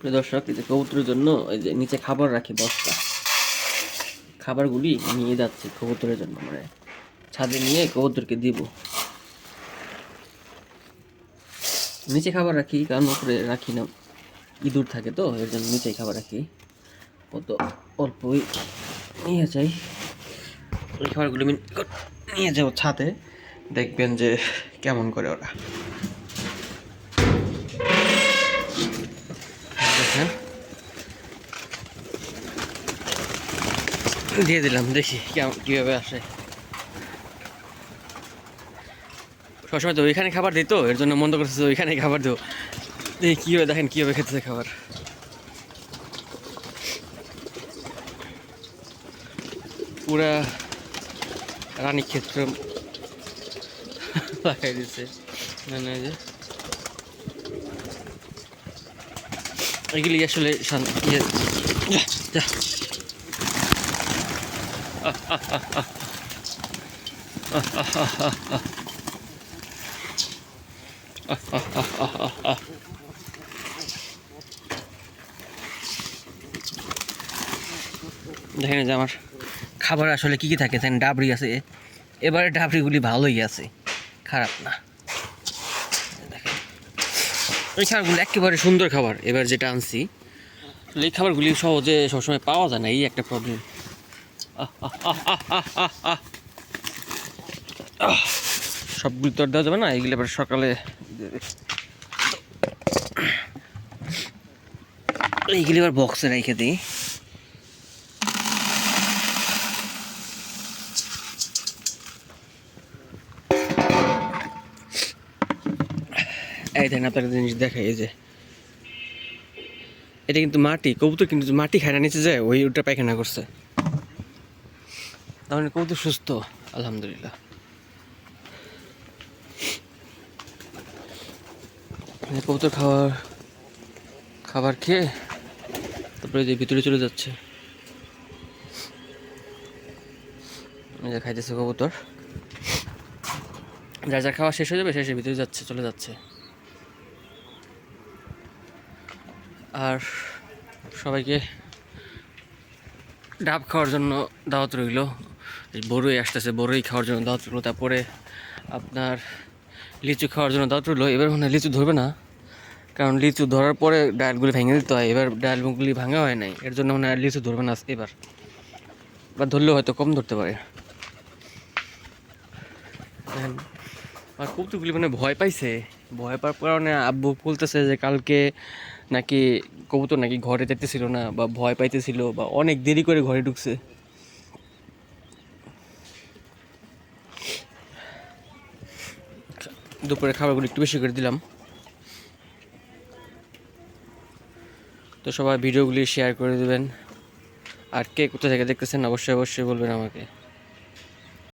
প্রিয় দর্শক, এই যে কবুতরের জন্য এই যে নিচে খাবার রাখি বস্তা। খাবারগুলি নিয়ে যাচ্ছে কবুতরের জন্য। মানে ছাদে নিয়ে কবুতরকে দিব। নিচে খাবার রাখি, কারণ উপরে রাখি না। ইঁদুর থাকে তো, এর জন্য নিচেই খাবার রাখি। কত অল্পই নিয়ে যাই। ওই খাবারগুলো নিয়ে যাব ছাদে। দেখবেন যে কেমন করে ওরা। দেখেন দিয়ে দিলাম, দেখি কীভাবে আসে। সবসময় তো ওইখানে খাবার দিই তো, এর জন্য মন্দ করতেছে ওইখানে খাবার দেবো। দেখি কীভাবে দেখেন, কীভাবে খেতেছে খাবার। পুরা রানী ক্ষেত্র লাগাই দিচ্ছে মানে যে এগুলি আসলে ইয়ে। দেখেন যে আমার খাবার আসলে কি কি থাকে? ডাবরি আছে। এবারে ডাবরিগুলি ভালোই আছে। খারাপ না। এই খাবারগুলো একেবারে সুন্দর খাবার, এবার যেটা আনছি। এই খাবারগুলি সহজে সবসময় পাওয়া যায় না, এই একটা প্রবলেম সবগুলি তো দেওয়া যাবে না, এইগুলি এবার সকালে এইগুলি এবার বক্সে রেখে দিই। এই দেখেন আপনাকে জিনিস দেখাই যে। এটা কিন্তু মাটি, কবুতর কিন্তু মাটি খায় না নিচে যায়, ওই ওটা পায়খানা করছে। তাহলে কবুতর সুস্থ, আলহামদুলিল্লাহ। কবুতর খাবার খাবার খেয়ে তারপরে যে ভিতরে চলে যাচ্ছে। যে খাইতেছে কবুতর। যার যার খাওয়া শেষ হয়ে যাবে, শেষে ভিতরে যাচ্ছে, চলে যাচ্ছে। আর সবাইকে ডাব খাওয়ার জন্য দাওয়াত রইল। বড়ই আসতেছে, বড়ই খাওয়ার জন্য দাওয়াত রইল। তারপরে আপনার লিচু খাওয়ার জন্য দাওয়াত রইল। এবার মনে লিচু ধরবে না, কারণ লিচু ধরার পরে ডালগুলি ভেঙে দিতে হয়। এবার ডালগুলি ভাঙা হয় নাই, এর জন্য মনে হয় লিচু ধরবে না এবার। বা ধরলেও হয়তো কম ধরতে পারে। আর কৌতুকগুলি মানে ভয় পাইছে। ভয় পাওয়ার কারণে আব্বু বলতেছে যে কালকে নাকি কবুতর নাকি ঘরে যেতেছিল না বা ভয় পাইতেছিল বা অনেক দেরি করে ঘরে ঢুকছে। দুপুরে খাবারগুলো একটু বেশি করে দিলাম। তো সবাই ভিডিওগুলি শেয়ার করে দেবেন। আর কে কোথা থেকে দেখতেছেন অবশ্যই অবশ্যই বলবেন আমাকে।